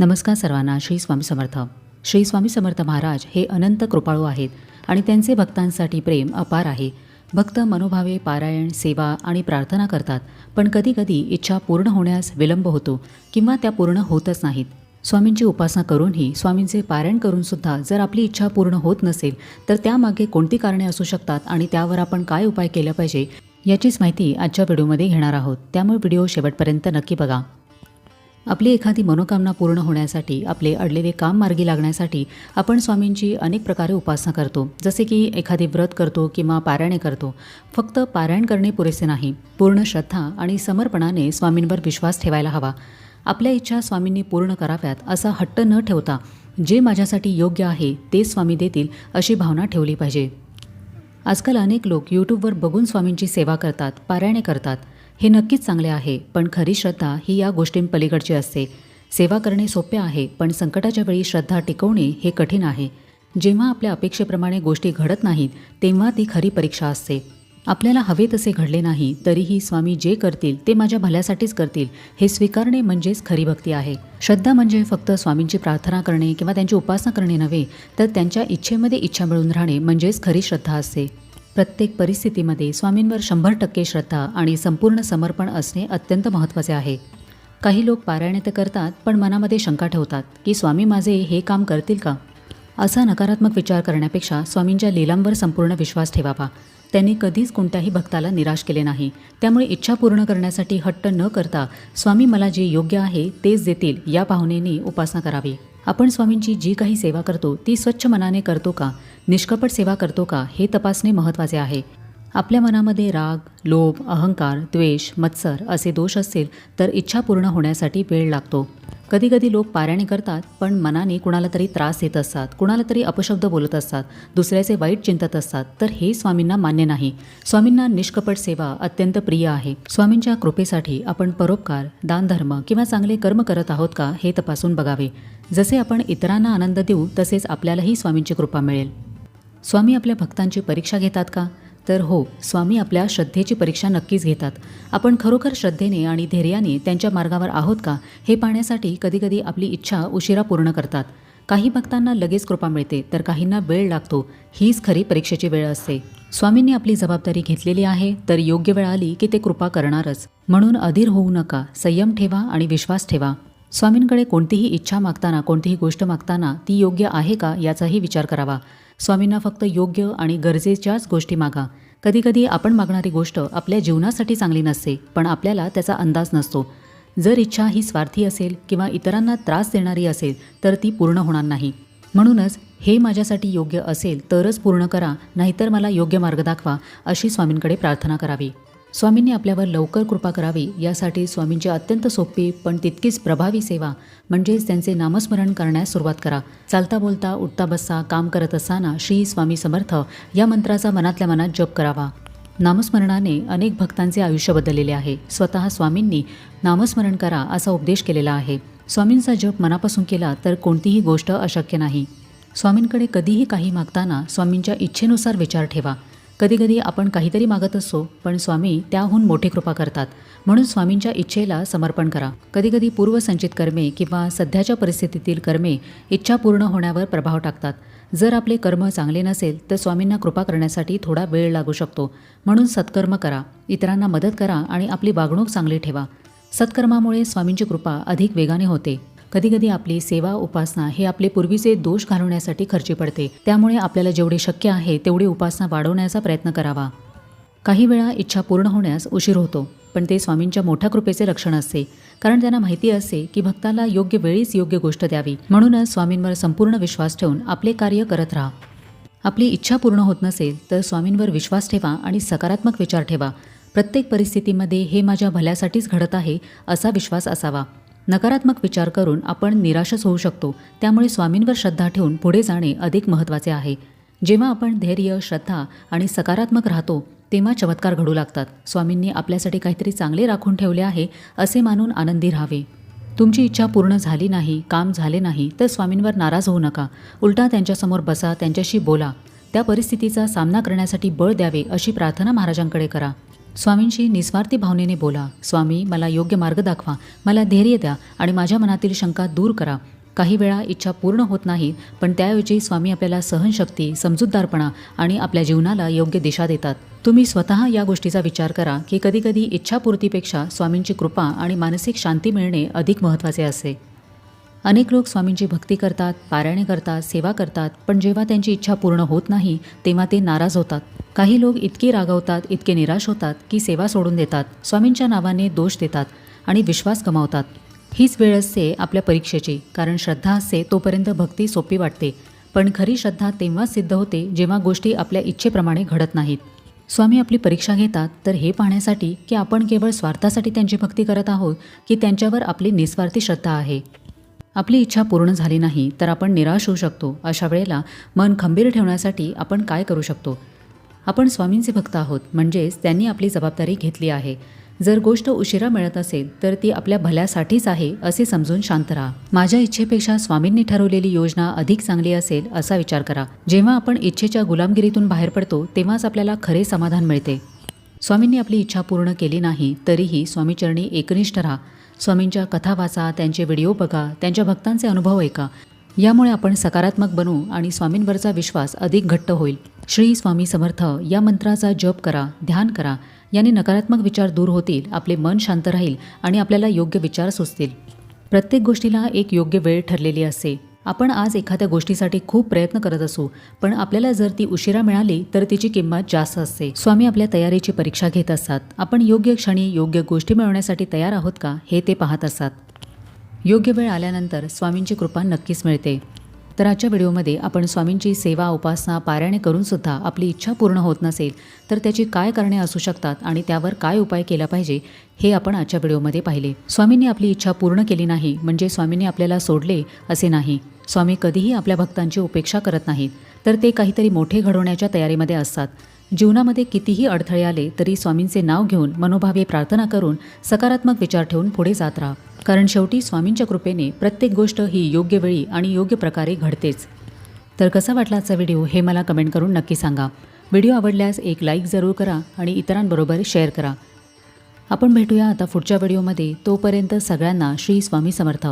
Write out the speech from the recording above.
नमस्कार सर्वांना श्री स्वामी समर्थ. श्री स्वामी समर्थ महाराज हे अनंत कृपाळू आहेत आणि त्यांचे भक्तांसाठी प्रेम अपार आहे. भक्त मनोभावे पारायण सेवा आणि प्रार्थना करतात पण कधीकधी इच्छा पूर्ण होण्यास विलंब होतो किंवा त्या पूर्ण होतच नाहीत. स्वामींची उपासना करूनही स्वामींचे पारायण करूनसुद्धा जर आपली इच्छा पूर्ण होत नसेल तर त्यामागे कोणती कारणे असू शकतात आणि त्यावर आपण काय उपाय केला पाहिजे याचीच माहिती आजच्या व्हिडिओमध्ये घेणार आहोत. त्यामुळे व्हिडिओ शेवटपर्यंत नक्की बघा. आपली एखादी मनोकामना पूर्ण होण्यासाठी आपले अडलेले काम मार्गी लागण्यासाठी आपण स्वामींची अनेक प्रकारे उपासना करतो. जसे की एखादे व्रत करतो किंवा पारायणे करतो. फक्त पारायण करणे पुरेसे नाही. पूर्ण श्रद्धा आणि समर्पणाने स्वामींवर विश्वास ठेवायला हवा. आपल्या इच्छा स्वामींनी पूर्ण कराव्यात असा हट्ट न ठेवता जे माझ्यासाठी योग्य आहे तेच स्वामी देतील अशी भावना ठेवली पाहिजे. आजकाल अनेक लोक यूट्यूबवर बघून स्वामींची सेवा करतात पारायणे करतात. हे नक्कीच चांगले आहे पण खरी श्रद्धा ही या गोष्टींपलीकडची असते. सेवा करणे सोपे आहे पण संकटाच्या वेळी श्रद्धा टिकवणे हे कठीण आहे. जेव्हा आपल्या अपेक्षेप्रमाणे गोष्टी घडत नाहीत तेव्हा ती खरी परीक्षा असते. आपल्याला हवे तसे घडले नाही तरीही स्वामी जे करतील ते माझ्या भल्यासाठीच करतील हे स्वीकारणे म्हणजेच खरी भक्ती आहे. श्रद्धा म्हणजे फक्त स्वामींची प्रार्थना करणे किंवा त्यांची उपासना करणे नव्हे तर त्यांच्या इच्छेमध्ये इच्छा मिळून राहणे म्हणजेच खरी श्रद्धा असते. प्रत्येक परिस्थितीमध्ये स्वामींवर शंभर टक्के श्रद्धा आणि संपूर्ण समर्पण असणे अत्यंत महत्त्वाचे आहे. काही लोक पारायणे तर करतात पण मनामध्ये शंका ठेवतात की स्वामी माझे हे काम करतील का? असा नकारात्मक विचार करण्यापेक्षा स्वामींच्या लीलांवर संपूर्ण विश्वास ठेवावा. त्यांनी कधीच कोणत्याही भक्ताला निराश केले नाही. त्यामुळे इच्छा पूर्ण करण्यासाठी हट्ट न करता स्वामी मला जे योग्य आहे तेच देतील या भावनेने उपासना करावी. आपण स्वामींची जी काही सेवा करतो ती स्वच्छ मनाने करतो का? निष्कपट सेवा करतो का? हे तपासणे महत्त्वाचे आहे. आपल्या मनामध्ये राग लोभ अहंकार द्वेष मत्सर असे दोष असतील तर इच्छा पूर्ण होण्यासाठी वेळ लागतो. कधीकधी लोक पारायणे करतात पण मनाने कुणाला तरी त्रास देत असतात कुणाला तरी अपशब्द बोलत असतात दुसऱ्याचे वाईट चिंतत असतात तर हे स्वामींना मान्य नाही. स्वामींना निष्कपट सेवा अत्यंत प्रिय आहे. स्वामींच्या कृपेसाठी आपण परोपकार दानधर्म किंवा चांगले कर्म करत आहोत का हे तपासून बघावे. जसे आपण इतरांना आनंद देऊ तसेच आपल्यालाही स्वामींची कृपा मिळेल. स्वामी आपल्या भक्तांची परीक्षा घेतात का? तर हो स्वामी आपल्या श्रद्धेची परीक्षा नक्कीच घेतात. आपण खरोखर श्रद्धेने आणि धैर्याने त्यांच्या मार्गावर आहोत का हे पाहण्यासाठी कधीकधी आपली इच्छा उशिरा पूर्ण करतात. काही भक्तांना लगेच कृपा मिळते तर काहींना वेळ लागतो. हीच खरी परीक्षेची वेळ असते. स्वामींनी आपली जबाबदारी घेतलेली आहे तर योग्य वेळ आली की ते कृपा करणारच. म्हणून अधीर होऊ नका संयम ठेवा आणि विश्वास ठेवा. स्वामींकडे कोणतीही इच्छा मागताना कोणतीही गोष्ट मागताना ती योग्य आहे का याचाही विचार करावा. स्वामींना फक्त योग्य आणि गरजेच्याच गोष्टी मागा. कधीकधी आपण मागणारी गोष्ट आपल्या जीवनासाठी चांगली नसते पण आपल्याला त्याचा अंदाज नसतो. जर इच्छा ही स्वार्थी असेल किंवा इतरांना त्रास देणारी असेल तर ती पूर्ण होणार नाही. म्हणूनच हे माझ्यासाठी योग्य असेल तरच पूर्ण करा नाहीतर मला योग्य मार्ग दाखवा अशी स्वामींकडे प्रार्थना करावी. स्वामींनी आपल्यावर लवकर कृपा करावी यासाठी स्वामींची अत्यंत सोपी पण तितकीच प्रभावी सेवा म्हणजेच त्यांचे नामस्मरण करण्यास सुरुवात करा. चालता बोलता उठता बसता काम करत असताना श्री स्वामी समर्थ या मंत्राचा मनातल्या मनात जप करावा. नामस्मरणाने अनेक भक्तांचे आयुष्य बदललेले आहे. स्वतः स्वामींनी नामस्मरण करा असा उपदेश केलेला आहे. स्वामींचा जप मनापासून केला तर कोणतीही गोष्ट अशक्य नाही. स्वामींकडे कधीही काही मागताना स्वामींच्या इच्छेनुसार विचार ठेवा. कधीकधी आपण काहीतरी मागत असतो पण स्वामी त्याहून मोठी कृपा करतात. म्हणून स्वामींच्या इच्छेला समर्पण करा. कधीकधी पूर्वसंचित कर्मे किंवा सध्याच्या परिस्थितीतील कर्मे इच्छा पूर्ण होण्यावर प्रभाव टाकतात. जर आपले कर्म चांगले नसेल तर स्वामींना कृपा करण्यासाठी थोडा वेळ लागू शकतो. म्हणून सत्कर्म करा. इतरांना मदत करा आणि आपली वागणूक चांगली ठेवा. सत्कर्मामुळे स्वामींची कृपा अधिक वेगाने होते. कधीकधी आपली सेवा उपासना हे आपले पूर्वीचे दोष घालवण्यासाठी खर्ची पडते. त्यामुळे आपल्याला जेवढे शक्य आहे तेवढी उपासना वाढवण्याचा प्रयत्न करावा. काही वेळा इच्छा पूर्ण होण्यास उशीर होतो पण ते स्वामींच्या मोठ्या कृपेचे लक्षण असते. कारण त्यांना माहिती असते की भक्ताला योग्य वेळीच योग्य गोष्ट द्यावी. म्हणूनच स्वामींवर संपूर्ण विश्वास ठेवून आपले कार्य करत राहा. आपली इच्छा पूर्ण होत नसेल तर स्वामींवर विश्वास ठेवा आणि सकारात्मक विचार ठेवा. प्रत्येक परिस्थितीमध्ये हे माझ्या भल्यासाठीच घडत आहे असा विश्वास असावा. नकारात्मक विचार करून आपण निराशच होऊ शकतो. त्यामुळे स्वामींवर श्रद्धा ठेवून पुढे जाणे अधिक महत्त्वाचे आहे. जेव्हा आपण धैर्य श्रद्धा आणि सकारात्मक राहतो तेव्हा चमत्कार घडू लागतात. स्वामींनी आपल्यासाठी काहीतरी चांगले राखून ठेवले आहे असे मानून आनंदी राहावे. तुमची इच्छा पूर्ण झाली नाही काम झाले नाही तर स्वामींवर नाराज होऊ नका. उलटा त्यांच्यासमोर बसा त्यांच्याशी बोला. त्या परिस्थितीचा सामना करण्यासाठी बळ द्यावे अशी प्रार्थना महाराजांकडे करा. स्वामींशी निस्वार्थी भावनेने बोला स्वामी मला योग्य मार्ग दाखवा. मला धैर्य द्या आणि माझ्या मनातील शंका दूर करा. काही वेळा इच्छा पूर्ण होत नाही पण त्याऐवजी स्वामी आपल्याला सहनशक्ती समजूतदारपणा आणि आपल्या जीवनाला योग्य दिशा देतात. तुम्ही स्वतः या गोष्टीचा विचार करा की कधीकधी इच्छापूर्तीपेक्षा स्वामींची कृपा आणि मानसिक शांती मिळणे अधिक महत्त्वाचे असते अनेक लोक स्वामींची भक्ती करतात पारायणे करतात सेवा करतात पण जेव्हा त्यांची इच्छा पूर्ण होत नाही तेव्हा ते नाराज होतात. काही लोक इतके रागवतात इतके निराश होतात की सेवा सोडून देतात स्वामींच्या नावाने दोष देतात आणि विश्वास गमावतात. हीच वेळ असते आपल्या परीक्षेची कारण श्रद्धा असते तोपर्यंत भक्ती सोपी वाटते. पण खरी श्रद्धा तेव्हाच सिद्ध होते जेव्हा गोष्टी आपल्या इच्छेप्रमाणे घडत नाहीत. स्वामी आपली परीक्षा घेतात तर हे पाहण्यासाठी की आपण केवळ स्वार्थासाठी त्यांची भक्ती करत आहोत की त्यांच्यावर आपली निस्वार्थी श्रद्धा आहे. आपली इच्छा पूर्ण झाली नाही तर आपण निराश होऊ शकतो. अशा वेळेला मन खंबीर ठेवण्यासाठी आपण काय करू शकतो? आपण स्वामींचे भक्त आहोत म्हणजेच त्यांनी आपली जबाबदारी घेतली आहे. जर गोष्ट उशिरा मिळत असेल तर ती आपल्या भल्यासाठीच आहे असे समजून शांत राहा. माझ्या इच्छेपेक्षा स्वामींनी ठरवलेली योजना अधिक चांगली असेल असा विचार करा. जेव्हा आपण इच्छेच्या गुलामगिरीतून बाहेर पडतो तेव्हाच आपल्याला खरे समाधान मिळते. स्वामींनी आपली इच्छा पूर्ण केली नाही तरीही स्वामीचरणी एकनिष्ठ राहा. स्वामींच्या कथा वाचा त्यांचे व्हिडिओ बघा त्यांच्या भक्तांचे अनुभव ऐका. यामुळे आपण सकारात्मक बनू आणि स्वामींवरचा विश्वास अधिक घट्ट होईल. श्री स्वामी समर्थ या मंत्राचा जप करा ध्यान करा. याने नकारात्मक विचार दूर होतील आपले मन शांत राहील आणि आपल्याला योग्य विचार सुचतील. प्रत्येक गोष्टीला एक योग्य वेळ ठरलेली असते. आपण आज एखाद्या गोष्टीसाठी खूप प्रयत्न करत असू पण आपल्याला जर ती उशिरा मिळाली तर तिची किंमत जास्त असते. स्वामी आपल्या तयारीची परीक्षा घेत असतात. आपण योग्य क्षणी योग्य गोष्टी मिळवण्यासाठी तयार आहोत का हे ते पाहत असतात. योग्य वेळ आल्यानंतर स्वामींची कृपा नक्कीच मिळते. तर आजच्या व्हिडिओमध्ये आपण स्वामींची सेवा उपासना पारायणे करूनसुद्धा आपली इच्छा पूर्ण होत नसेल तर त्याची काय कारणे असू शकतात आणि त्यावर काय उपाय केला पाहिजे हे आपण आजच्या व्हिडिओमध्ये पाहिले. स्वामींनी आपली इच्छा पूर्ण केली नाही म्हणजे स्वामींनी आपल्याला सोडले असे नाही. स्वामी कधीही आपल्या भक्तांची उपेक्षा करत नाहीत तर ते काहीतरी मोठे घडवण्याच्या तयारीमध्ये असतात. जीवनामध्ये कितीही अडथळे आले तरी स्वामींचे नाव घेऊन मनोभावे प्रार्थना करून सकारात्मक विचार ठेवून पुढे जात राहा. कारण शेवटी स्वामींच्या कृपेने प्रत्येक गोष्ट ही योग्य वेळी आणि योग्य प्रकारे घडतेच. तर कसा वाटला आजचा व्हिडिओ हे मला कमेंट करून नक्की सांगा. व्हिडिओ आवडल्यास एक लाईक जरूर करा आणि इतरांबरोबर शेअर करा. आपण भेटूया आता पुढच्या व्हिडिओमध्ये. तोपर्यंत सगळ्यांना श्री स्वामी समर्थ.